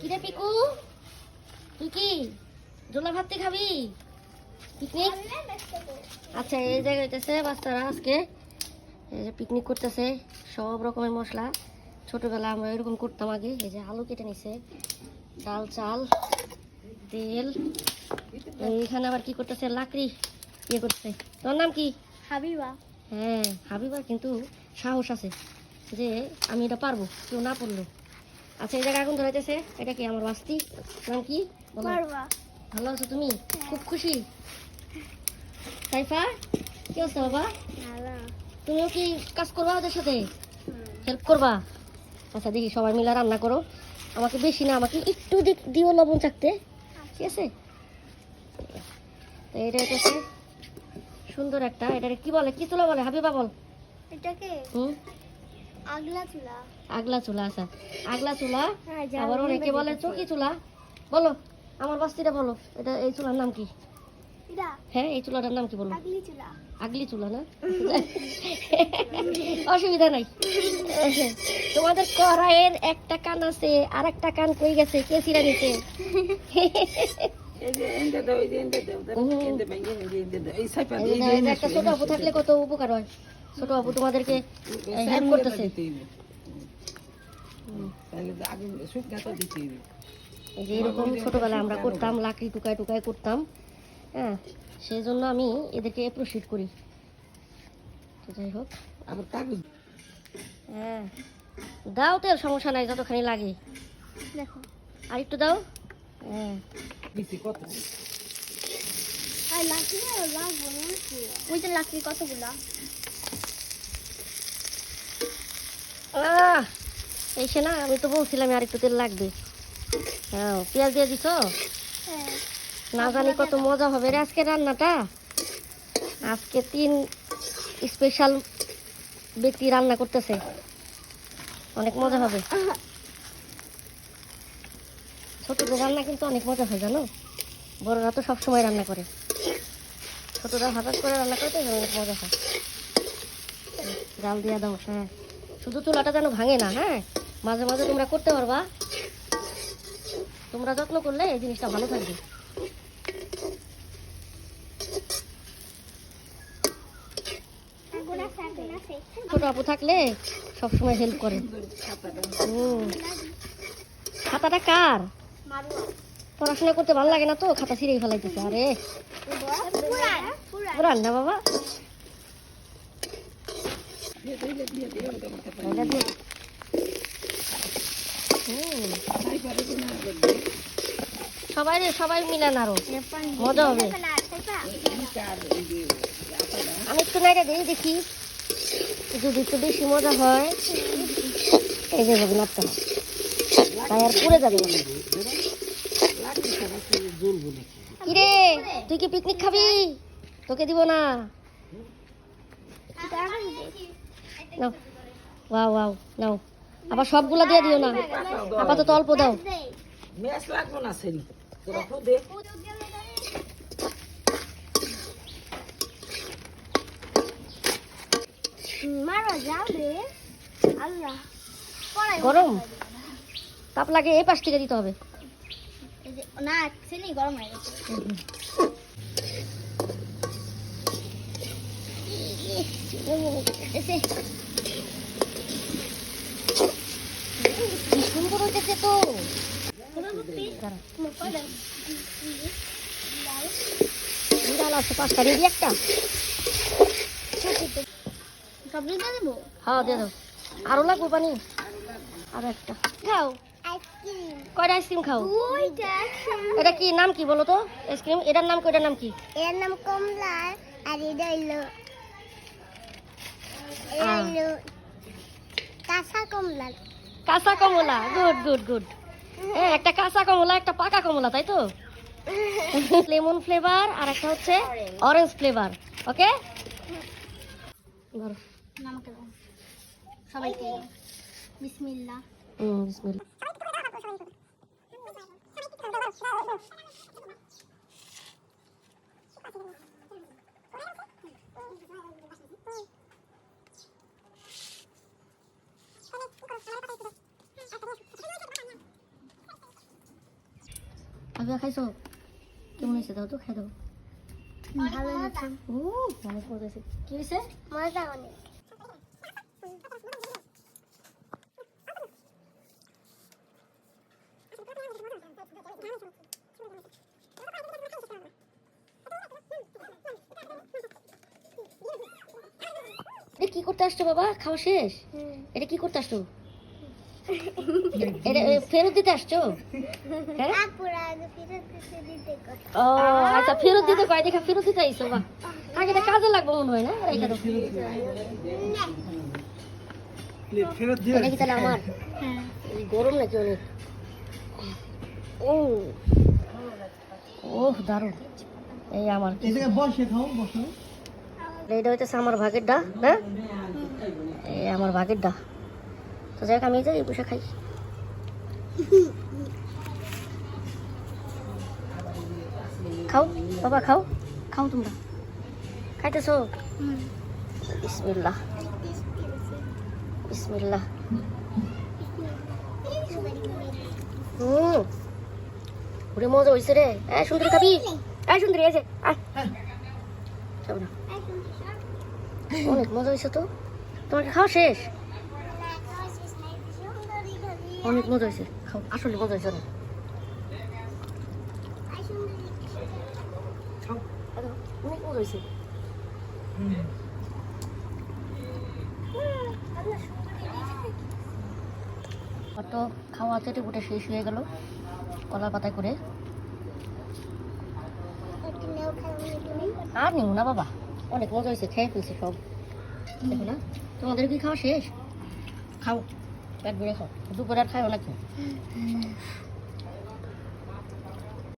কিরে পিকু? তুই কি জোলা ভাত খাবি? পিকনিক? আচ্ছা এই জায়গায় হইতেছে বাচ্চারা আজকে। এই যে পিকনিক করতেছে সব রকমের মশলা। ছোটবেলা আমরা এরকম করতাম আগে। এই যে আলু কেটে নিছে ডাল চাল তেল। এইখানে আবার কি করতেছে? লাকড়ি ইয়ে করতেছে। তোর নাম কি? হাবিবা। হ্যাঁ হাবিবার কিন্তু সাহস আছে যে আমি এটা পারব কেউ না পড়ল আচ্ছা এই জায়গায় আগুন ধরাইতেছে। এটা কি আমার বাস্তি? নাম কি? ভালো আছো তুমি? খুব খুশি? সাইফা কি আছে বাবা? তুমিও কি কাজ করবা ওদের সাথে? হেল্প করবা? আচ্ছা দেখি সবাই মিলে রান্না করো। আমাকে বেশি না আমাকে একটু দিও লবণ চাকতে ঠিক আছে? তো এটা হচ্ছে সুন্দর একটা এটা কি বলে? কি চুলা বলে? হাবিবা বল। এটাকে? হুম? আগলা চুলা। আচ্ছা আগলা চুলা হ্যাঁ আবার অনেকে বলে চকি চুলা? বলো আমার বাস্তিটা বলো এটা এই চুলার নাম কি? হ্যাঁ এই চুলাটার নাম কি বলো? আগলি চুলা। না? অসুবিধা নাই। তোমাদের কড়াইয়ের একটা কান আছে আর একটা কান কই গেছে? কে সিরা যে একটা ছোট আপু থাকলে কত উপকার হয়? ছোট আপু তোমাদেরকে হেল্প করতেছে। যে এরকম ছোটবেলায় আমরা করতাম লাকড়ি টুকায় টুকায় করতাম হ্যাঁ? সেই জন্য আমি এদেরকে প্রসিড করি। যাই হোক। হ্যাঁ। দাও তেল সমস্যা নাই যতখানি লাগে। দেখো। আর একটু দাও। হ্যাঁ আর লাকড়ি লাগবো না ওই যে লাকড়ি কতগুলা এই সে না আমি তো বলছিলাম আর একটু তেল লাগবে হ্যাঁ পেঁয়াজ দিয়ে দিছো হ্যাঁ না জানি কত মজা হবে রে আজকে রান্নাটা আজকে তিন স্পেশাল ব্যক্তি রান্না করতেছে অনেক মজা হবে ছোটদের রান্না কিন্তু অনেক মজা হয়, জানো? বড়রা তো সবসময় রান্না করে। ছোটরা হঠাৎ করে রান্না করে তো অনেক মজা হয়। জাল দিয়ে দাও হ্যাঁ। শুধু চুলাটা যেন ভাঙে না হ্যাঁ? মাঝে মাঝে তোমরা করতে পারবা। তোমরা যত্ন করলে এই জিনিসটা ভালো থাকবে। ছোট আপু থাকলে সবসময় হেল্প করে। হুম। খাতাটা কার? পড়াশোনা করতে ভালো লাগে না তো, খাতা ছিঁড়েই ফেলাইতেছে, আরে। পুরান না বাবা। সবাই সবাই মিলান আরও। মজা হবে। আমি একটু নাইটা দিয়ে দেখি। যদি একটু বেশি মজা হয়। এই যে যাবে নাচতে হবে তাই আর পুড়ে যাবে। কিরে তুই কি পিকনিক খাবি? তোকে দিব না। নাও ওয়াও ওয়াও নাও। আবার সবগুলা দিয়ে দিও না। আপাতত অল্প দাও। মেস লাগবো না সেরি। গরম। তাপ লাগে এই পাশ থেকে দিতে হবে। না চিনি গরম হয়ে গেছে। সুন্দর হইতেছে তো। পাঁচটা রেডি একটা। হ্যাঁ দিয়ে দাও। আরও লাগবো পানি? আর একটা। খাও। আইসক্রিম। কয়টা আইসক্রিম খাও? এটা কি নাম কি বলো তো? আইসক্রিম? এটার নাম কি এটার নাম কি? এর নাম কমলা আর এটা। হইল কাঁচা কমলা কাঁচা কমলা গুড গুড গুড হ্যাঁ একটা কাঁচা কমলা একটা পাকা কমলা তাই তো? লেমন ফ্লেভার আর একটা হচ্ছে অরেঞ্জ ফ্লেভার ওকে ধরো। সবাইকে বিসমিল্লাহ। হুম বিসমিল্লাহ। আগে খাইছো কেমন হয়েছে দাও তো খাই দাও ভালো হয়েছে ও অনেক মজা হয়েছে কি হয়েছে মজা অনেক কি করতে আসছো বাবা? খাওয়া শেষ? এটা কি করতে আসছো? এটা ফেরত দিতে আসছো? হ্যাঁ? ও আচ্ছা ফেরত দিতে কয়? দেখা ফেরত দিতে আইসো বা আগে এটা কাজে লাগবে মনে হয় না? রেখে দাও। ফেরত দিয়ে এটা কি তাহলে আমার? হ্যাঁ। গরম নাকি অনেক? ও। ও দারুণ। এই আমার। বসে খাও বসো। এইটা হইতেছে আমার ভাগের ডা হ্যাঁ? এই আমার ভাগের ডা। তো যাই হোক আমি যাই বসে খাই। খাও বাবা খাও। খাও তোমরা। খাইতেছো? বিসমিল্লাহ। বিসমিল্লাহ। হুম। ওরে মজা হয়েছে রে। এ সুন্দরী খাবি। এ সুন্দরী যে আয় খাব না অনেক মজা হয়েছে তো? তোমার খাওয়া শেষ? অনেক মজা হয়েছে। খাও আসলে মজা হয়েছে খাও, অনেক তো খাওয়া চেটে পুটে শেষ হয়ে গেল কলা পাতায় করে। আর নিও না বাবা। অনেক মজা হয়েছে খেয়ে ফেলছি সব। দেখো না? তোমাদের কি খাওয়া শেষ? খাও। পেট ভরে খাও। দুপুরে আর খাও নাকি